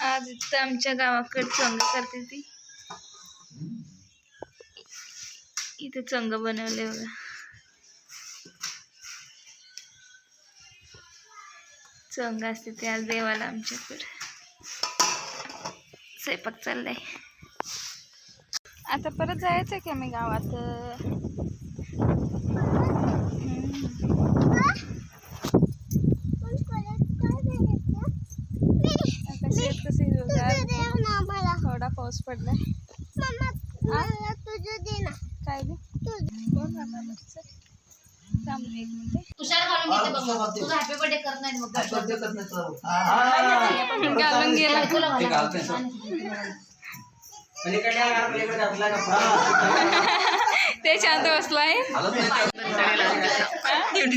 आज इथं आमच्या गावाकडे चंग करते ती. इथे चंग बनवले बघा. चंग असते ते आज देवाला आमच्याकडे. स्वयंपाक चाललाय. आता परत जायचं की आम्ही गावात हम्म. आता शेत कसं हिरवंगार, थोडा पाऊस पडलाय काय दे कोण जाणार मग? चल. थांब एक मिनिट तुषार घालून घेते बघ मग. तुझा हॅपी बर्थडे करत नाही मग. घालून गेला. ते शांत बसलाय.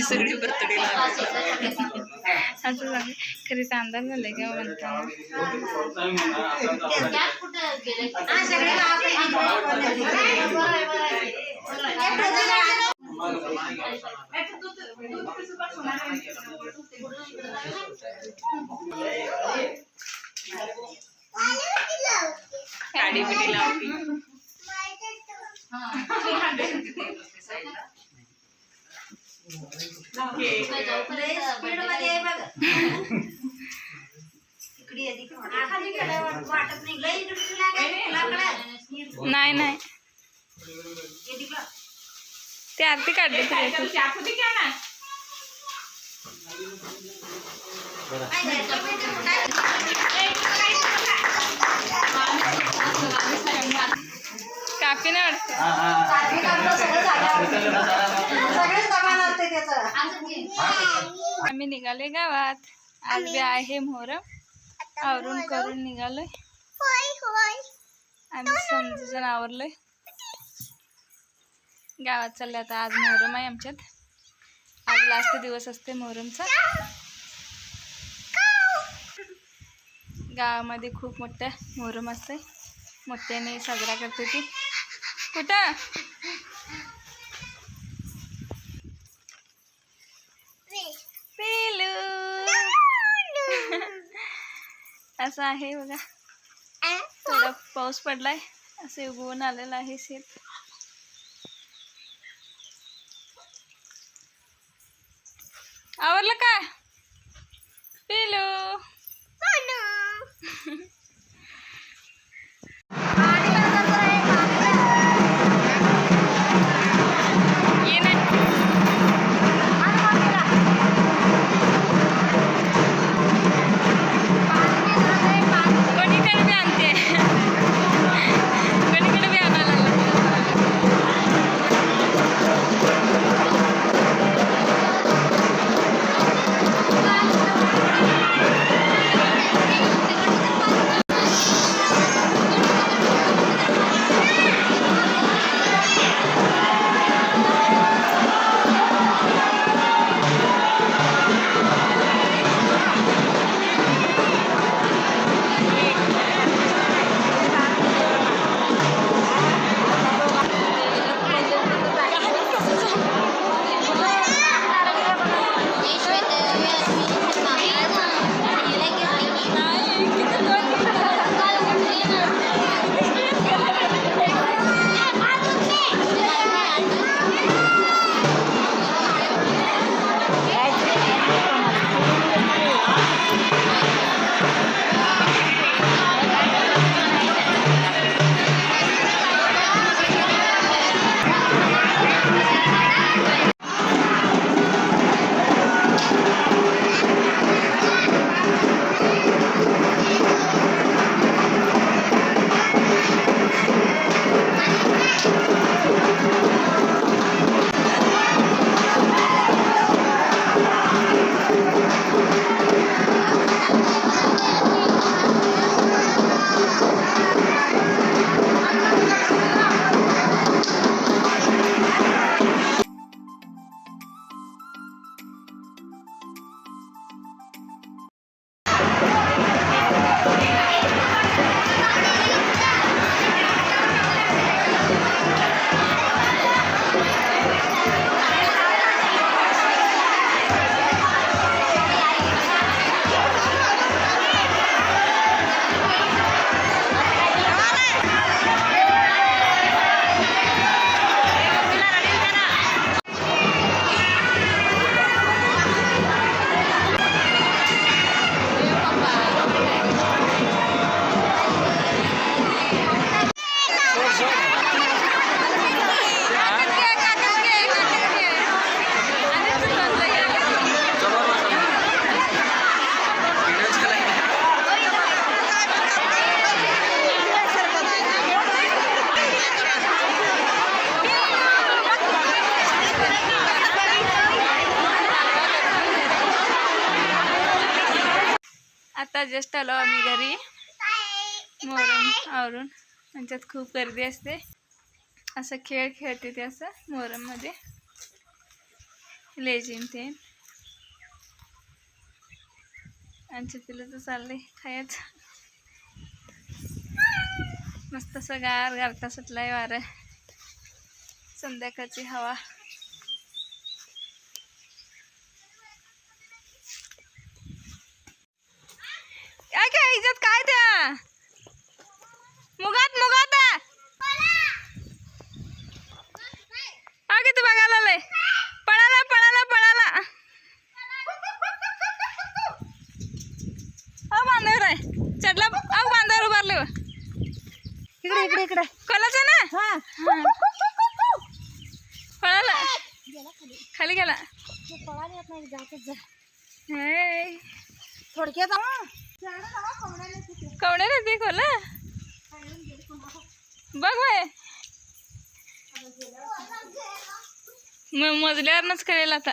सगळी बर्थडे असं सांग खरी अंदाज झालाय का म्हणता गॅस कुठं गेले? नाही नाही. ते आरती काढली तुझ्या काफी नाही वाटत. आम्ही निघालोय गावात. आज बी आहे मोहरम. आवरून करून निघालोय. आम्ही समजून आवरलोय. गावात चालले आता. आज मोहरम आहे आमच्यात. आज लास्ट दिवस असते मोहरमचा. गावामध्ये खूप मोठं मोहरम असते मोठ्याने साजरा करते ती. कुठं? पिलू असं आहे बघा. थोडा पाऊस पडलाय. असे उगवून आलेलं आहे शेत. आवरलं का? पिलू जस्ट आलो आम्ही घरी. मोहरम आवरून. त्यांच्यात खूप गर्दी असते. असं खेळ खेळते ते असं मोहरममध्ये लेझिम ते. आमच्या तिला तर चाललंय खायच. मस्त असं गार गारता सुटलाय वारं. संध्याकाळची हवा काय काय इज्जत काय त्या मुगात मुगात हा किती बघायला आलंय पळाला पळाला पळाला अहो बांधावर आहे चढला अहो बांधावर उभारले इकडे इकडे इकडे. कलाच ना? हा. पळाला. खाली गेला. येत नाही जातच जा. हे, थोडक्यात कवडे रे ते खोला बघ बाय मग मजल्यावरनच करेल आता.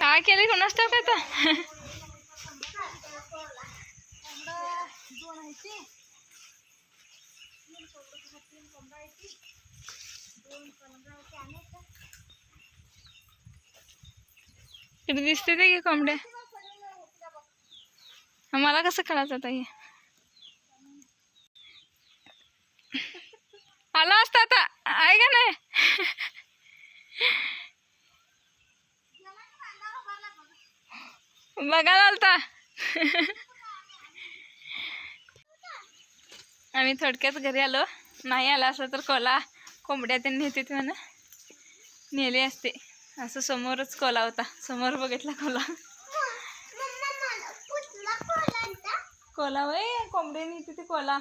काय केले कोणाच टाक आता? इकडे दिसते ते की कोंबड्या? मला कसं कळायचं आता हे? आला असता आता. आहे का नाही? बघायला आलता. आम्ही थोडक्यात घरी आलो. नाही आला असं तर कोला. कोंबड्या त्यांनी नेते म्हणा. नेले असते. असं समोरच कोला होता. समोर बघितला कोला. कोला वय कोंबड्या नेते ते कोला.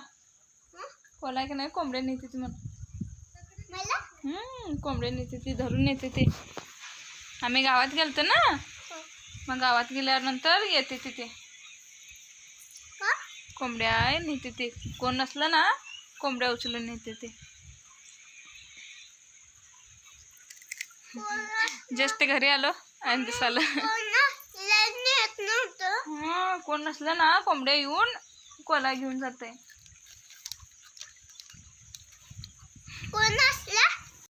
कोला की नाही कोंबड्या नेते ती म्हणून कोंबड्या नेते ती धरून नेते ते. आम्ही गावात गेलतो ना. मग गावात गेल्यावर नंतर येते तिथे कोंबड्या नेते ते. कोण नसलं ना कोंबड्या उचलून नेते ते. जस्ट घरी आलो आणि दिसालं कोण नसलं ना कोंबड्या येऊन कोला घेऊन जाते कोण